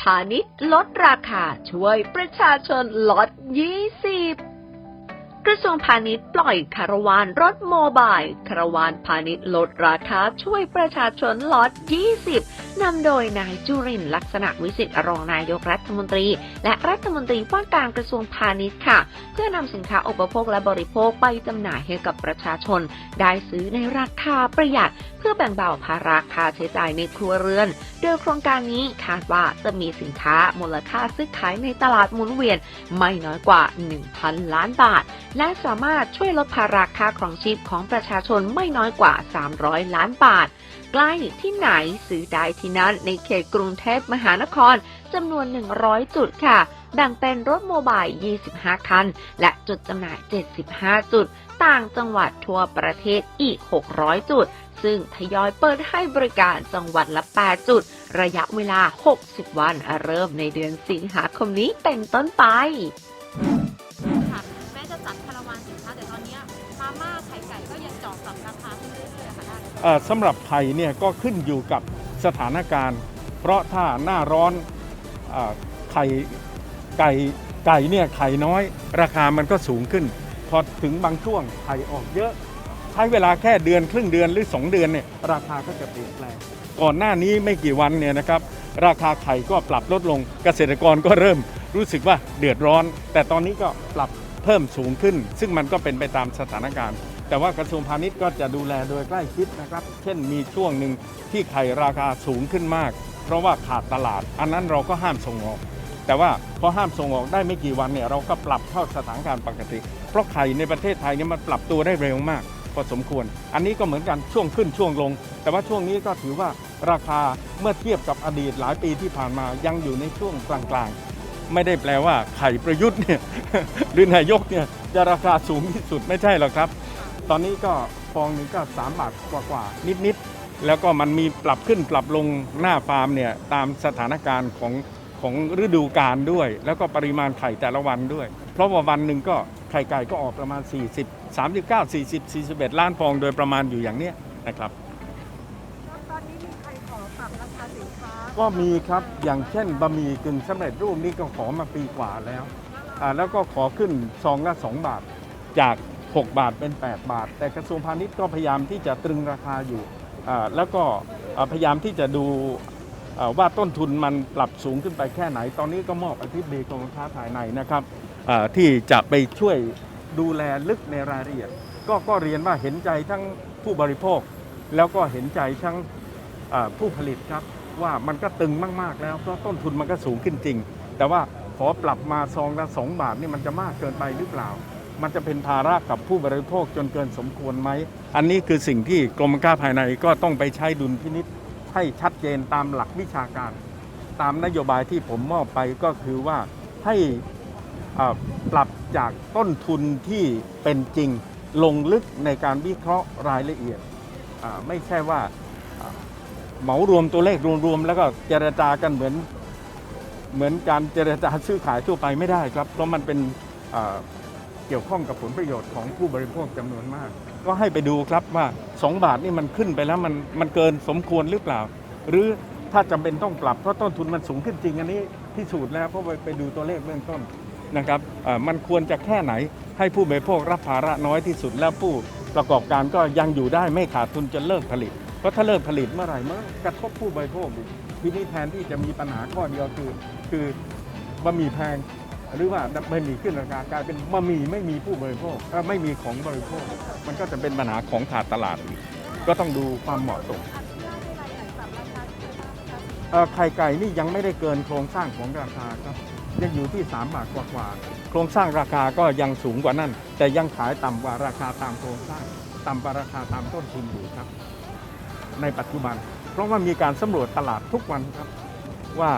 พาณิชย์ลดราคาช่วยประชาชนลด 20 กระทรวงพาณิชย์ปล่อยคาราวานรถโมบายคาราวานพาณิชย์ลดราคาช่วยประชาชนลด20 นำโดยนายจุรินทร์ลักษณะวิสิทธิ์รองนายกรัฐมนตรี และรัฐมนตรีว่าการกระทรวงพาณิชย์ค่ะ เพื่อนำสินค้าอุปโภคและบริโภคไปจำหน่ายให้กับประชาชน ได้ซื้อในราคาประหยัด เพื่อแบ่งเบาภาระค่าใช้จ่ายในครัวเรือน โดยโครงการนี้คาดว่าจะมีสินค้ามูลค่าซื้อขายในตลาดหมุนเวียนไม่น้อยกว่า 1,000 ล้านบาทและสามารถช่วยลดภาระค่าครองชีพของประชาชนไม่น้อยกว่า 300 ล้านบาท ใกล้ที่ไหนซื้อได้ที่นั่นในเขตกรุงเทพมหานครจำนวน 100 จุดค่ะ แบ่งเป็นรถโมบาย 25 คัน และจุดจำหน่าย 75 จุด ต่างจังหวัดทั่วประเทศอีก 600 จุด ซึ่งทยอยเปิดให้บริการจังหวัดละ 8 จุด ระยะเวลา 60 วัน เริ่มในเดือนสิงหาคมนี้เป็นต้นไป สำหรับไข่เนี่ยก็ขึ้นอยู่กับสถานการณ์ เพราะถ้าหน้าร้อนอไข่ไก่ไก่เนี่ยไข่น้อย ราคามันก็สูงขึ้น พอถึงบางช่วงไข่ออกเยอะใช้เวลาแค่เดือนครึ่งเดือนหรือ 2 เดือนเนี่ยราคาก็จะเปลี่ยนแปลงก่อนหน้านี้ไม่กี่วันเนี่ยนะครับราคาไข่ก็ปรับลดลงเกษตรกรก็เริ่มรู้สึกว่าเดือดร้อน แต่ตอนนี้ก็ปรับเพิ่มสูงขึ้น ซึ่งมันก็เป็นไปตามสถานการณ์ แต่ว่ากระทรวงพาณิชย์ก็จะดูแลโดยใกล้ชิดนะครับ เช่นมีช่วงหนึ่งที่ไข่ราคาสูงขึ้นมาก เพราะว่าขาดตลาด อันนั้นเราก็ห้ามส่งออก แต่ว่าพอห้ามส่งออกได้ไม่กี่วันเนี่ยเราก็ปรับเข้าสถานการณ์ปกติ เพราะไข่ในประเทศไทยเนี่ยมันปรับตัวได้เร็วมากพอสมควร อันนี้ก็เหมือนกันช่วงขึ้นช่วงลง แต่ว่าช่วงนี้ก็ถือว่าราคาเมื่อเทียบกับอดีตหลายปีที่ผ่านมายังอยู่ในช่วงกลางๆ ไม่ได้แปลว่าไข่ประยุทธ์เนี่ยหรือนายกเนี่ยจะราคาสูงที่สุดไม่ใช่หรอกครับ ตอนนี้ก็ฟองหนึ่งก็3บาทกว่าๆนิดๆแล้วก็มันมีปรับขึ้นปรับลงหน้าฟาร์มเนี่ยตามสถานการณ์ของของฤดูกาลด้วย แล้วก็ปริมาณไข่แต่ละวันด้วย เพราะว่าวันหนึ่งก็ไข่ไก่ก็ออกประมาณ 40 39 40 41 ล้านฟองโดยประมาณอยู่อย่างเนี้ยนะครับตอนนี้มีใครขอปรับราคาสินค้าก็มีครับอย่างเช่นบะหมี่กึ่งสำเร็จรูปนี่ก็ขอมาปีกว่าแล้วอ่าแล้วก็ขอขึ้นซองละ 2 บาทจาก 6 บาทเป็น 8 บาท แต่กระทรวงพาณิชย์ก็พยายามที่จะตรึงราคาอยู่แล้วก็พยายามที่จะดูว่าต้นทุนมันปรับสูงขึ้นไปแค่ไหน ตอนนี้ก็มอบอธิบดีกรมกาค้าภายในนะครับที่จะไปช่วยดูแลลึกในรายละเอียดก็ก็เรียนว่าเห็นใจทั้งผู้บริโภค แล้วก็เห็นใจทั้งผู้ผลิตครับ ว่ามันก็ตึงมาก ๆ แล้วเพราะต้นทุนมันก็สูงขึ้นจริง แต่ว่าขอปรับมาซองละสองบาทนี่มันจะมากเกินไปหรือเปล่า มันจะเป็นภาระกับผู้บริโภคจนเกินสมควรไหม อันนี้คือสิ่งที่กรมการภายในก็ต้องไปใช้ดุลพินิษให้ชัดเจนตามหลักวิชาการ ตามนโยบายที่ผมมอบไปก็คือว่าให้ปรับจากต้นทุนที่เป็นจริงลงลึกในการวิเคราะห์รายละเอียด ไม่ใช่ว่าเหมารวมตัวเลขรวมๆ แล้วก็เจรจากันเหมือนเหมือนการเจรจาซื้อขายทั่วไปไม่ได้ครับ เพราะมันเป็น เกี่ยวข้องกับผลประโยชน์ของผู้บริโภคจำนวนมาก ก็ให้ไปดูครับว่า 2 บาทนี่มันขึ้นไปแล้วมันมันเกินสมควรหรือเปล่า หรือถ้าจำเป็นต้องปรับเพราะต้นทุนมันสูงขึ้นจริงอันนี้พิสูจน์แล้วเพราะไปไปดูตัวเลขเบื้องต้นนะครับมันควรจะแค่ไหนให้ผู้บริโภครับภาระน้อยที่สุดแล้วผู้ประกอบการก็ยังอยู่ได้ไม่ขาดทุนจนเลิกผลิต เพราะถ้าเลิกผลิตเมื่อไหร่มันกระทบผู้บริโภคอีกทีนี้แทนที่จะมีปัญหาข้อเดียวคือคือบะหมี่แพง หรือว่าบะหมี่ขึ้นราคากลายเป็นบะหมี่ไม่มีผู้บริโภคเอ่อไม่มีของบริโภค มันก็จะเป็นปัญหาของขาดตลาดอีกก็ต้องดูความเหมาะสมไข่ไก่นี่ยังไม่ได้เกินโครงสร้างของราคาครับยังอยู่ที่ 3 บาทกว่าๆโครงสร้างราคาก็ยังสูงกว่านั้นแต่ยังขายต่ำกว่าราคาตามโครงสร้าง ต่ำกว่าราคาตามต้นทุนอยู่ครับ ในปัจจุบัน เพราะว่ามีการสำรวจตลาดทุกวันครับว่า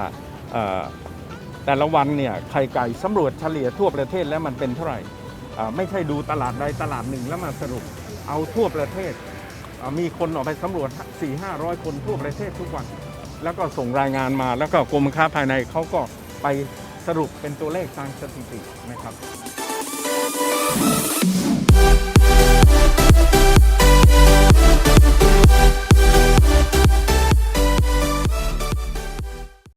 แต่ละวันเนี่ยไข่ไก่สำรวจเฉลี่ยทั่วประเทศแล้วมันเป็นเท่าไหร่ไม่ใช่ดูตลาดใดตลาดหนึ่งแล้วมาสรุปเอาทั่วประเทศ มีคนออกไปสำรวจ 4 5 0 0 คนทั่วประเทศทุกวัน แล้วก็ส่งรายงานมาแล้วก็กรมค้าภายในเขาก็ไปสรุปเป็นตัวเลขทางสถิตินะครับ